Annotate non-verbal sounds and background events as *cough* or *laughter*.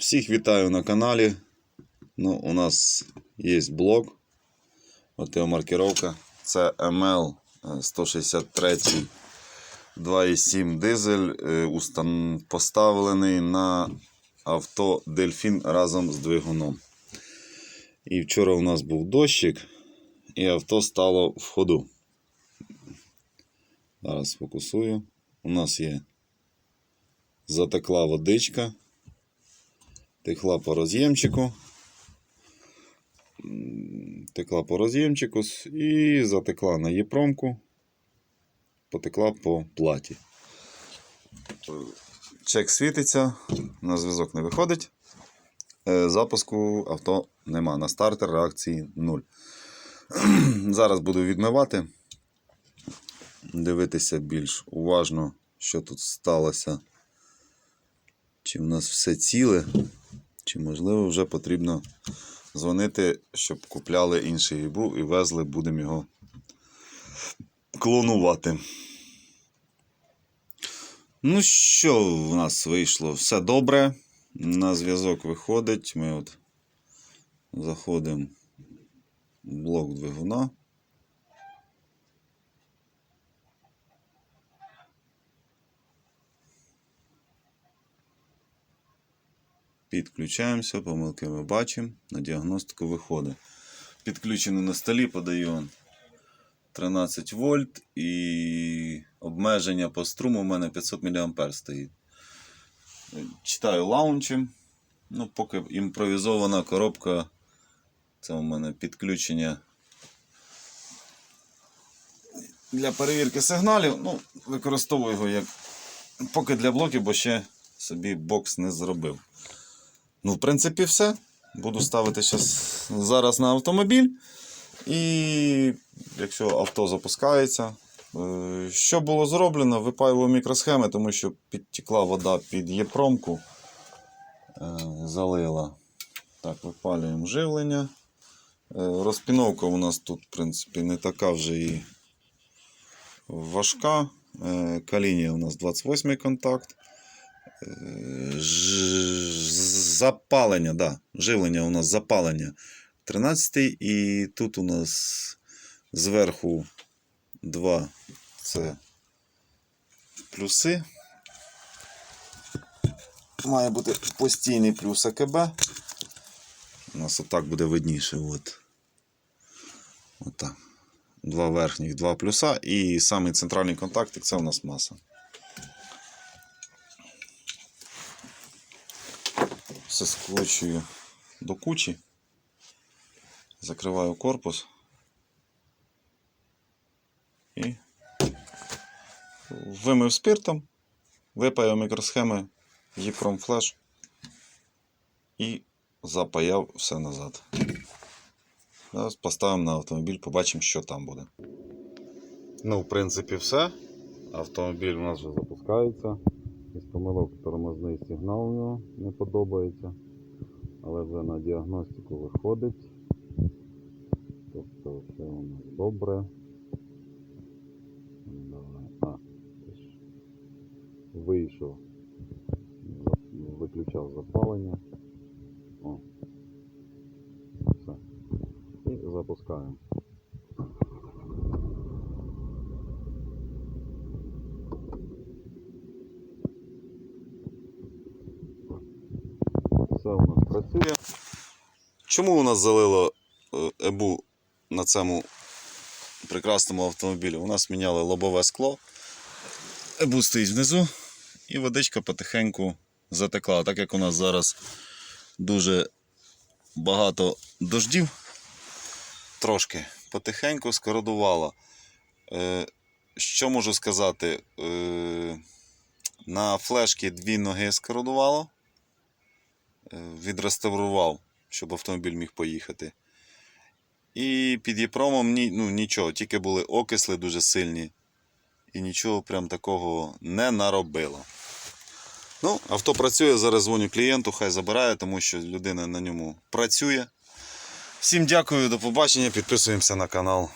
Всіх вітаю на каналі. Ну, у нас є блог. От його маркировка. Це ML 163 2,7 дизель. е, Поставлений на авто Дельфін разом з двигуном. І вчора у нас був дощик, і авто стало в ходу. Зараз фокусую. У нас є затекла водичка. Текла по роз'ємчику. Текла по роз'ємчику і затекла на єпромку. Потекла по платі. Чек світиться, на зв'язок не виходить. Е, Запуску авто нема. На стартер реакції 0. *clears throat* Зараз буду відмивати. Дивитися більш уважно, що тут сталося. Чи в нас все ціле, чи можливо вже потрібно дзвонити, щоб купляли інший ібу і везли, будемо його клонувати. Ну що в нас вийшло? Все добре. На зв'язок виходить. Ми от заходимо в блок двигуна. Підключаємося, помилки ми бачимо, на діагностику виходить. Підключено на столі, подаю он 13 вольт і обмеження по струму у мене 500 мА стоїть. Читаю лаунчем. Ну, поки імпровізована коробка. Це у мене підключення для перевірки сигналів. Ну, використовую його як поки для блоків, бо ще собі бокс не зробив. Ну, в принципі, все. Буду ставити зараз на автомобіль. І якщо авто запускається, е, що було зроблено, випаював мікросхеми, тому що підтекла вода під єпромку, е, залила. Так, випалюємо живлення. Е, Розпіновка у нас тут, в принципі, не така вже і важка. Калінія у нас 28 контакт. Запалення, да. Живлення у нас запалення 13 і тут у нас зверху два це плюси. Має бути постійний плюс АКБ. У нас отак буде видніше. От. Отак. Два верхніх, два плюса. І самий центральний контактик це у нас маса. Все скручую до кучі. Закриваю корпус. І вимив спиртом, випаяв мікросхеми Єпром флеш і запаяв все назад. Зараз поставимо на автомобіль, побачимо, що там буде. Ну, в принципі, все. Автомобіль у нас вже запускається. Із помилок тормозний сигнал у нього не подобається. Але вже на діагностику виходить. Тобто все у нас добре. А, вийшов. Виключав запалення. О. Все. І запускаємо. Все у нас працює. Чому у нас залило е, ебу на цьому прекрасному автомобілі? У нас міняли лобове скло. Ебу стоїть внизу, і водичка потихеньку затекла. Так як у нас зараз дуже багато дождів, трошки потихеньку скородувало. Е, що можу сказати? Е, на флешки дві ноги скородувало. Е, відреставрував, щоб автомобіль міг поїхати. І під Єпромом ну, нічого, тільки були окисли дуже сильні. І нічого прям такого не наробило. Ну, авто працює, зараз дзвоню клієнту, хай забирає, тому що людина на ньому працює. Всім дякую, до побачення, підписуємося на канал.